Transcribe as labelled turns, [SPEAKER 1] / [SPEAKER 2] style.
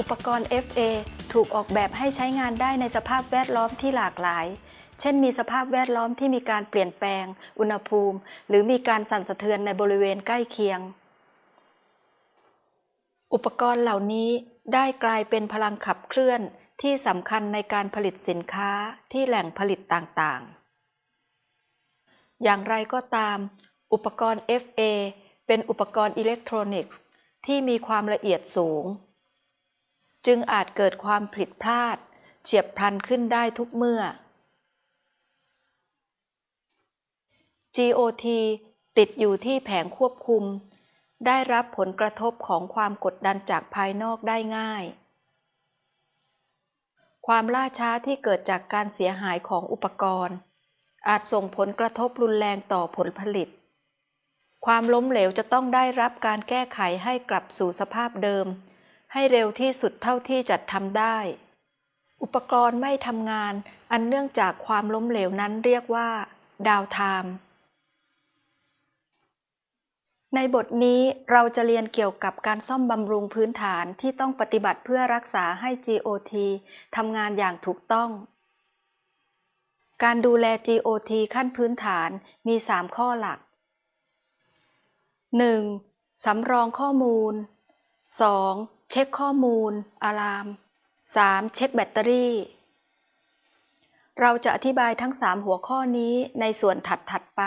[SPEAKER 1] อุปกรณ์ FA ถูกออกแบบให้ใช้งานได้ในสภาพแวดล้อมที่หลากหลาย เช่นมีสภาพแวดล้อมที่มีการเปลี่ยนแปลง อุณหภูมิ หรือมีการสั่นสะเทือนในบริเวณใกล้เคียง อุปกรณ์เหล่านี้ได้กลายเป็นพลังขับเคลื่อนที่สำคัญในการผลิตสินค้าที่แหล่งผลิตต่างๆ อย่างไรก็ตาม อุปกรณ์ FA เป็นอุปกรณ์อิเล็กทรอนิกส์ ที่มีความละเอียดสูง จึงอาจเกิดความผิดพลาด เฉียบพลันขึ้นได้ทุกเมื่อ GOT ติดอยู่ที่แผงควบคุม ได้รับผลกระทบของความกดดันจากภายนอกได้ง่าย ความล่าช้าที่เกิดจากการเสียหายของอุปกรณ์ อาจส่งผลกระทบรุนแรงต่อผลผลิต ความล้มเหลวจะต้องได้รับการแก้ไขให้กลับสู่สภาพเดิม ให้เร็วที่สุดเท่าที่จะทำได้ อุปกรณ์ไม่ทำงานอันเนื่องจากความล้มเหลวนั้นเรียกว่า ดาวไทม์ในบทนี้เราจะเรียนเกี่ยวกับการซ่อมบำรุงพื้นฐานที่ต้องปฏิบัติเพื่อรักษาให้ GOT ทำงานอย่างถูกต้อง การดูแล GOT ขั้นพื้นฐานมี 3 ข้อหลัก 1. สำรองข้อมูล 2. เช็คข้อมูลอะลาม 3. เช็คแบตเตอรี่ เราจะอธิบายทั้ง 3 หัวข้อนี้ในส่วนถัด ๆ ไป